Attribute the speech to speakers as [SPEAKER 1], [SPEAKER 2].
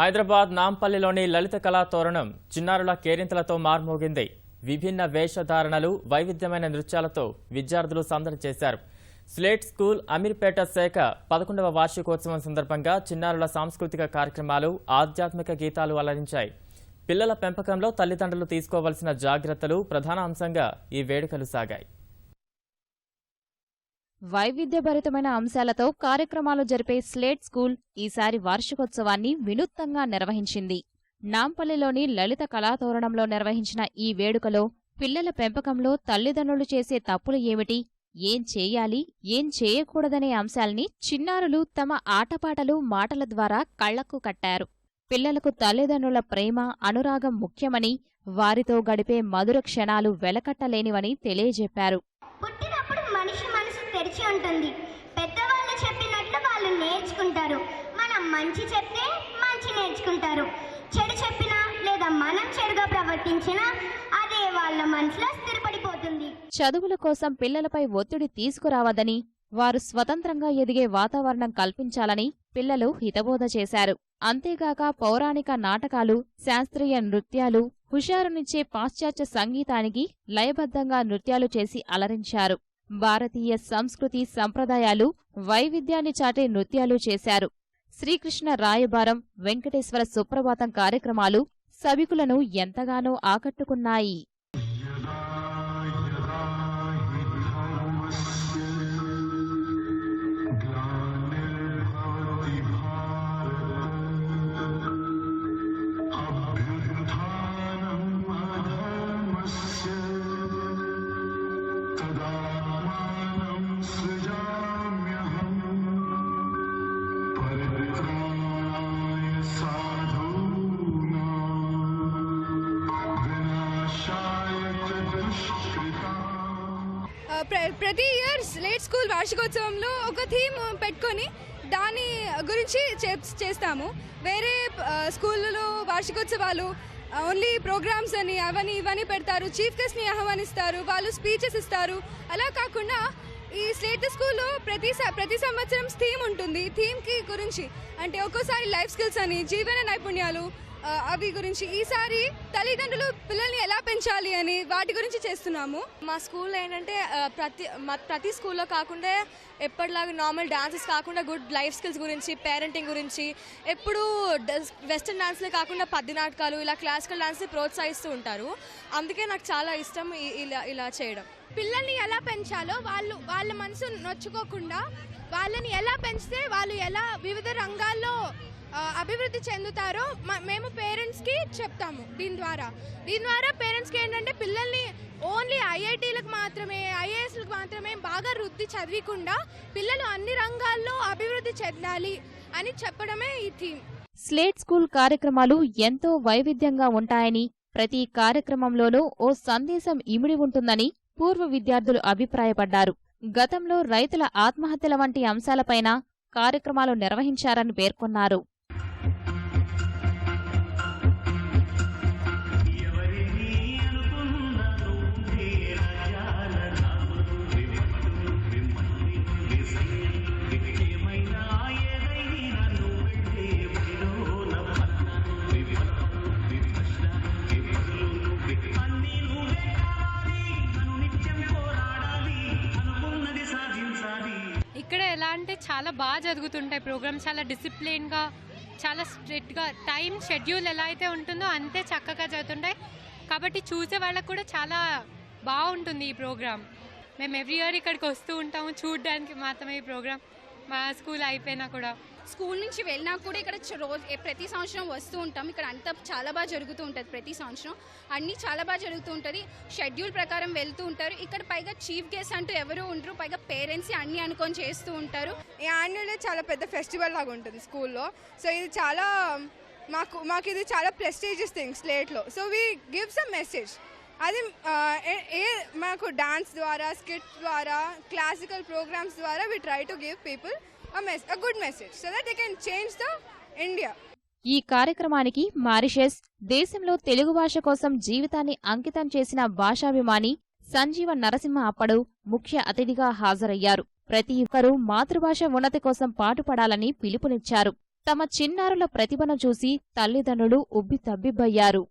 [SPEAKER 1] హైదరాబాద్ నాంపల్లిలోని లలిత కళా తోరణం చిన్నారుల కేరింతలతో మార్మోగింది. విభిన్న వేషధారణలు వైవిధ్యమైన నృత్యాలతో విద్యార్థులు సందడి చేశారు. స్లేట్ స్కూల్ అమీర్పేట శాఖ పదకొండవ వార్షికోత్సవం సందర్భంగా చిన్నారుల సాంస్కృతిక కార్యక్రమాలు ఆధ్యాత్మిక గీతాలు అలరించాయి. పిల్లల పెంపకంలో తల్లిదండ్రులు తీసుకోవాల్సిన జాగ్రత్తలు ప్రధాన అంశంగా ఈ వేడుకలు సాగాయి.
[SPEAKER 2] వైవిధ్యభరితమైన అంశాలతో కార్యక్రమాలు జరిపే స్లేట్ స్కూల్ ఈసారి వార్షికోత్సవాన్ని వినూత్నంగా నిర్వహించింది. నాంపల్లిలోని లలిత కళాతోరణంలో నిర్వహించిన ఈ వేడుకలో పిల్లల పెంపకంలో తల్లిదండ్రులు చేసే తప్పులు ఏమిటి? ఏం చేయాలి? ఏం చేయకూడదనే అంశాల్ని చిన్నారులు తమ ఆటపాటలు మాటల ద్వారా కళ్ళకు కట్టారు. పిల్లలకు తల్లిదండ్రుల ప్రేమ అనురాగం ముఖ్యమని వారితో గడిపే మధుర క్షణాలు వెలకట్టలేనివని తెలియజెప్పారు.
[SPEAKER 3] మనసు ఉంటుంది. పెద్దవాళ్ళు చెప్పినట్లు వాళ్ళు నేర్చుకుంటారు. మనం మంచి చెప్తే మంచి నేర్చుకుంటారు. చెడు చెప్పినా లేదా మనం చెడుగా ప్రవర్తించినా అదే వాళ్ళ మనసులో స్థిరపడిపోతుంది.
[SPEAKER 2] చదువుల కోసం పిల్లలపై ఒత్తిడి తీసుకురావద్దని వారు స్వతంత్రంగా ఎదిగే వాతావరణం కల్పించాలని పిల్లలు హితబోధ చేశారు. అంతేగాక పౌరాణిక నాటకాలు శాస్త్రీయ నృత్యాలు హుషారునిచ్చే పాశ్చాత్య సంగీతానికి లయబద్ధంగా నృత్యాలు చేసి అలరించారు. భారతీయ సంస్కృతి సంప్రదాయాలు వైవిధ్యాన్ని చాటే నృత్యాలు చేశారు. శ్రీకృష్ణ రాయబారం వెంకటేశ్వర సుప్రభాతం కార్యక్రమాలు సభికులను ఎంతగానో ఆకట్టుకున్నాయి.
[SPEAKER 4] ప్రతి ఇయర్ లేట్ స్కూల్ వార్షికోత్సవంలో ఒక థీమ్ పెట్టుకొని దాని గురించి చే- చేస్తాము. వేరే స్కూళ్ళలో వార్షికోత్సవాలు ఓన్లీ ప్రోగ్రామ్స్ అని అవని ఇవని పెడతారు. చీఫ్ గెస్ట్ని ఆహ్వానిస్తారు వాళ్ళు స్పీచెస్ ఇస్తారు. అలా కాకుండా ఈ స్లేట్ స్కూల్లో ప్రతి ప్రతి సంవత్సరం థీమ్ ఉంటుంది. థీమ్కి గురించి అంటే ఒక్కోసారి లైఫ్ స్కిల్స్ అని జీవన నైపుణ్యాలు అవి గురించి. ఈసారి తల్లిదండ్రులు పిల్లల్ని పెంచాలి అని వాటి గురించి చేస్తున్నాము.
[SPEAKER 5] మా స్కూల్లో ఏంటంటే ప్రతి మా- ప్రతి స్కూల్లో కాకుండా ఎప్పటిలాగా నార్మల్ డాన్సెస్ కాకుండా గుడ్ లైఫ్ స్కిల్స్ గురించి పేరెంటింగ్ గురించి ఎప్పుడు వెస్ట్రన్ డాన్స్లే కాకుండా పద్య నాటకాలు ఇలా క్లాసికల్ డాన్స్ని ప్రోత్సహిస్తూ ఉంటారు. అందుకే నాకు చాలా ఇష్టం ఇలా ఇలా చేయడం.
[SPEAKER 4] పిల్లల్ని ఎలా పెంచాలో వాళ్ళు వాళ్ళ మనసు నొచ్చుకోకుండా వాళ్ళని ఎలా పెంచితే వాళ్ళు ఎలా వివిధ రంగాల్లో అభివృద్ధి చెందుతారో మ- మేము పేరెంట్స్కి చెప్తాము దీని ద్వారా. దీని ద్వారా పేరెంట్స్కి ఏంటంటే పిల్లల్ని ఓన్లీ ఐఐటీలకు మాత్రమే ఐఏఎస్లకు మాత్రమే బాగా వృద్ధి చదివకుండా పిల్లలు అన్ని రంగాల్లో అభివృద్ధి చెందాలి అని చెప్పడమే ఈ థీమ్.
[SPEAKER 2] స్లేట్ స్కూల్ కార్యక్రమాలు ఎంతో వైవిధ్యంగా ఉంటాయని ప్రతి కార్యక్రమంలోనూ ఓ సందేశం ఇమిడి ఉంటుందని పూర్వ విద్యార్థులు అభిప్రాయపడ్డారు. గతంలో రైతుల ఆత్మహత్యల వంటి అంశాలపైన కార్యక్రమాలు నిర్వహించారని పేర్కొన్నారు.
[SPEAKER 6] అంటే చాలా బాగా జరుగుతుంటాయి ప్రోగ్రామ్స్. చాలా డిసిప్లిన్గా చాలా స్ట్రిక్ట్గా టైం షెడ్యూల్ ఎలా అయితే ఉంటుందో అంతే చక్కగా జరుగుతుంటాయి. కాబట్టి చూసే వాళ్ళకు కూడా చాలా బాగుంటుంది ఈ ప్రోగ్రామ్. మేము ఎవ్రీ ఇయర్ ఇక్కడికి వస్తూ ఉంటాము. చూడడానికి మాత్రమే ఈ ప్రోగ్రామ్. మా స్కూల్ అయిపోయినా కూడా.
[SPEAKER 7] స్కూల్ నుంచి వెళ్ళినా కూడా ఇక్కడ రోజు ప్రతి సంవత్సరం వస్తూ ఉంటాం. ఇక్కడ అంతా చాలా బాగా జరుగుతూ ఉంటుంది ప్రతి సంవత్సరం. అన్నీ చాలా బాగా జరుగుతూ ఉంటుంది. షెడ్యూల్ ప్రకారం వెళ్తూ ఉంటారు. ఇక్కడ పైగా చీఫ్ గెస్ట్ అంటూ ఎవరు ఉండరు. పైగా పేరెంట్స్ అన్నీ అనుకొని చేస్తూ ఉంటారు.
[SPEAKER 4] ఈ యాన్యువల్ చాలా పెద్ద ఫెస్టివల్ లాగా ఉంటుంది స్కూల్లో. సో ఇది చాలా మాకు మాకు ఇది చాలా prestigious thing స్లేట్లో so we give some message. అది ఏ- ఏ మాకు డాన్స్ ద్వారా స్కిట్ ద్వారా క్లాసికల్ ప్రోగ్రామ్స్ ద్వారా we try to give people
[SPEAKER 2] ఈ కార్యక్రమానికి మారిషస్ దేశంలో తెలుగు భాష కోసం జీవితాన్ని అంకితం చేసిన భాషాభిమాని సంజీవ నరసింహ అప్పడు ముఖ్య అతిథిగా హాజరయ్యారు. ప్రతి ఒక్కరూ మాతృభాష ఉన్నతి కోసం పాటుపడాలని పిలుపునిచ్చారు. తమ చిన్నారుల ప్రతిభను చూసి తల్లిదండ్రులు ఉబ్బితబ్బిబ్బయ్యారు